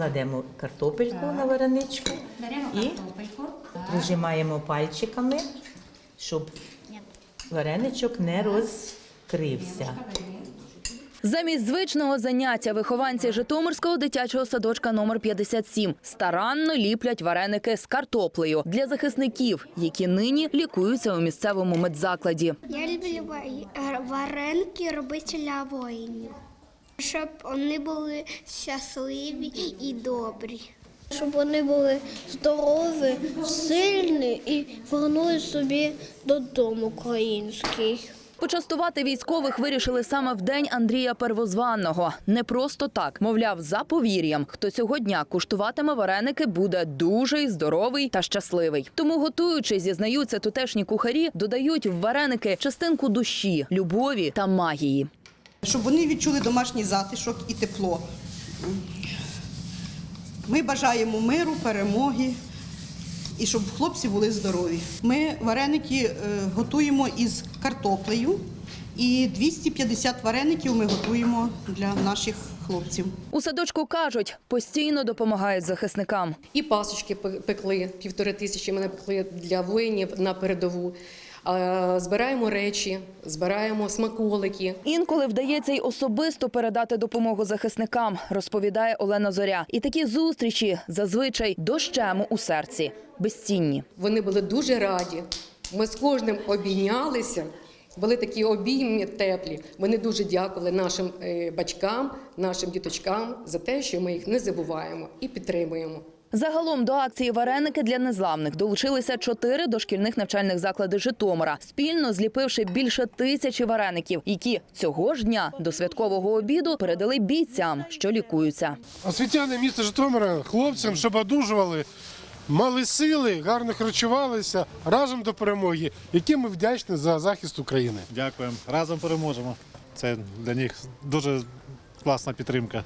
Кладемо картопельку на вареничку Беремо і картопельку. прижимаємо пальчиками, щоб вареничок не розкрився. Замість звичного заняття вихованці Житомирського дитячого садочка номер 57 старанно ліплять вареники з картоплею для захисників, які нині лікуються у місцевому медзакладі. Я люблю вареники робити для воїнів, щоб вони були щасливі і добрі. Щоб вони були здорові, сильні і повернули собі додому український. Почастувати військових вирішили саме в день Андрія Первозванного. Не просто так, мовляв, за повір'ям, хто цього дня куштуватиме вареники, буде дуже здоровий та щасливий. Тому, готуючи, зізнаються тутешні кухарі, додають в вареники частинку душі, любові та магії. Щоб вони відчули домашній затишок і тепло. Ми бажаємо миру, перемоги і щоб хлопці були здорові. Ми вареники е, готуємо із картоплею, і 250 вареників ми готуємо для наших хлопців. У садочку кажуть, постійно допомагають захисникам. І пасочки пекли, півтори тисячі мене пекли для воїнів на передову. Збираємо речі, збираємо смаколики. Інколи вдається й особисто передати допомогу захисникам, розповідає Олена Зоря. І такі зустрічі зазвичай дощем у серці, безцінні. Вони були дуже раді. Ми з кожним обійнялися. Були такі обійми теплі. Вони дуже дякували нашим е, батькам, нашим діточкам за те, що ми їх не забуваємо і підтримуємо. Загалом до акції вареники для незламних долучилися чотири дошкільних навчальних заклади Житомира, спільно зліпивши більше тисячі вареників, які цього ж дня до святкового обіду передали бійцям, що лікуються. Освітяни міста Житомира хлопцям, щоб одужували, мали сили, гарно харчувалися разом до перемоги, яким ми вдячні за захист України. Дякуємо. Разом переможемо. Це для них дуже класна підтримка.